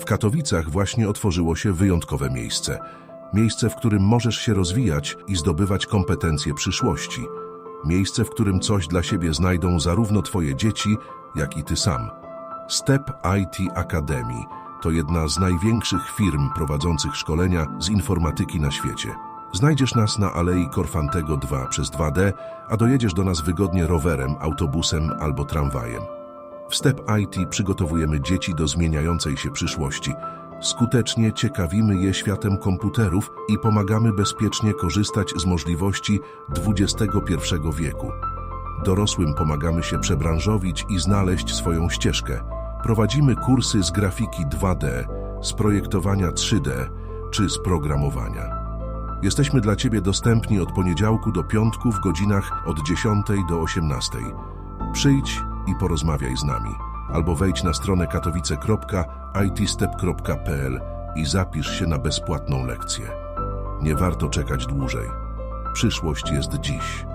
W Katowicach właśnie otworzyło się wyjątkowe miejsce. Miejsce, w którym możesz się rozwijać i zdobywać kompetencje przyszłości. Miejsce, w którym coś dla siebie znajdą zarówno Twoje dzieci, jak i Ty sam. Step IT Academy to jedna z największych firm prowadzących szkolenia z informatyki na świecie. Znajdziesz nas na Alei Korfantego 2 przez 2D, a dojedziesz do nas wygodnie rowerem, autobusem albo tramwajem. W Step IT przygotowujemy dzieci do zmieniającej się przyszłości. Skutecznie ciekawimy je światem komputerów i pomagamy bezpiecznie korzystać z możliwości XXI wieku. Dorosłym pomagamy się przebranżowić i znaleźć swoją ścieżkę. Prowadzimy kursy z grafiki 2D, z projektowania 3D czy z programowania. Jesteśmy dla Ciebie dostępni od poniedziałku do piątku w godzinach od 10 do 18. Przyjdź i porozmawiaj z nami. Albo wejdź na stronę katowice.itstep.pl i zapisz się na bezpłatną lekcję. Nie warto czekać dłużej. Przyszłość jest dziś.